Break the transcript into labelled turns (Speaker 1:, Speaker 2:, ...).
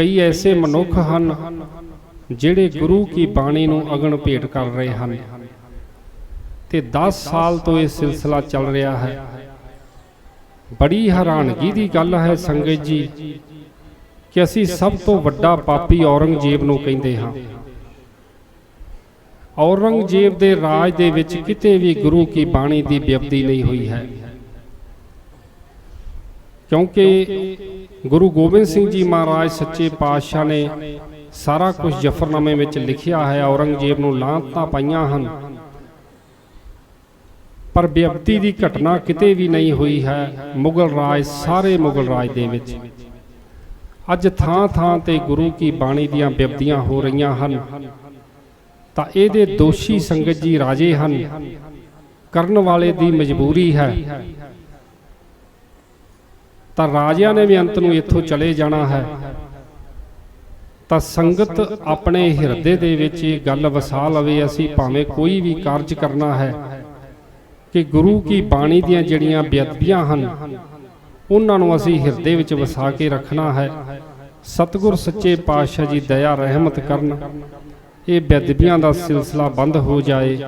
Speaker 1: ਕਈ ਐਸੇ ਮਨੁੱਖ ਹਨ ਜਿਹੜੇ ਗੁਰੂ ਕੀ ਬਾਣੀ ਨੂੰ ਅਗਨ ਭੇਟ ਕਰ ਰਹੇ ਹਨ। ਤੇ 10 ਸਾਲ ਤੋਂ ਇਹ ਸਿਲਸਿਲਾ ਚੱਲ ਰਿਹਾ ਹੈ। ਬੜੀ ਹੈਰਾਨਗੀ ਦੀ ਗੱਲ ਹੈ ਸੰਗਤ ਜੀ, ਕਿ ਅਸੀਂ ਸਭ ਤੋਂ ਵੱਡਾ ਪਾਪੀ ਔਰੰਗਜ਼ੇਬ ਨੂੰ ਕਹਿੰਦੇ ਹਾਂ। ਔਰੰਗਜ਼ੇਬ ਦੇ ਰਾਜ ਦੇ ਵਿੱਚ ਕਿਤੇ ਵੀ ਗੁਰੂ ਕੀ ਬਾਣੀ ਦੀ ਬਿਪਤੀ ਨਹੀਂ ਹੋਈ ਹੈ। ਕਿਉਂਕਿ ਗੁਰੂ ਗੋਬਿੰਦ ਸਿੰਘ ਜੀ ਮਹਾਰਾਜ ਸੱਚੇ ਪਾਤਸ਼ਾਹ ਨੇ ਸਾਰਾ ਕੁਝ ਜਫਰਨਾਮੇ ਵਿੱਚ ਲਿਖਿਆ ਹੈ, ਔਰੰਗਜ਼ੇਬ ਨੂੰ ਲਾਂਤਾਂ ਪਾਈਆਂ ਹਨ। ਪਰ ਬਿਪਤੀ ਦੀ ਘਟਨਾ ਕਿਤੇ ਵੀ ਨਹੀਂ ਹੋਈ ਹੈ, ਮੁਗਲ ਰਾਜ, ਸਾਰੇ ਮੁਗਲ ਰਾਜ ਦੇ ਵਿੱਚ। ਅੱਜ ਥਾਂ ਥਾਂ ਤੇ ਗੁਰੂ ਕੀ ਬਾਣੀ ਦੀਆਂ ਬਿਪਤੀਆਂ ਹੋ ਰਹੀਆਂ ਹਨ, ਤਾਂ ਇਹਦੇ ਦੋਸ਼ੀ ਸੰਗਤ ਜੀ ਰਾਜੇ ਹਨ। ਕਰਨ ਵਾਲੇ ਦੀ ਮਜਬੂਰੀ ਹੈ। ਤਾਂ ਰਾਜਿਆਂ ਨੇ ਵੀ ਅੰਤ ਨੂੰ ਇੱਥੋਂ ਚਲੇ ਜਾਣਾ ਹੈ। ਤਾਂ ਸੰਗਤ ਆਪਣੇ ਹਿਰਦੇ ਦੇ ਵਿੱਚ ਇਹ ਗੱਲ ਵਸਾ ਲਵੇ, ਅਸੀਂ ਭਾਵੇਂ ਕੋਈ ਵੀ ਕਾਰਜ ਕਰਨਾ ਹੈ ਕਿ ਗੁਰੂ ਕੀ ਬਾਣੀ ਦੀਆਂ ਜਿਹੜੀਆਂ ਬੇਅਦਬੀਆਂ ਹਨ, ਉਹਨਾਂ ਨੂੰ ਅਸੀਂ ਹਿਰਦੇ ਵਿੱਚ ਵਸਾ ਕੇ ਰੱਖਣਾ ਹੈ। ਸਤਿਗੁਰ ਸੱਚੇ ਪਾਤਸ਼ਾਹ ਜੀ ਦਇਆ, ਰਹਿਮਤ ਕਰਨ, ਇਹ ਬੇਅਦਬੀਆਂ ਦਾ ਸਿਲਸਿਲਾ ਬੰਦ ਹੋ ਜਾਏ।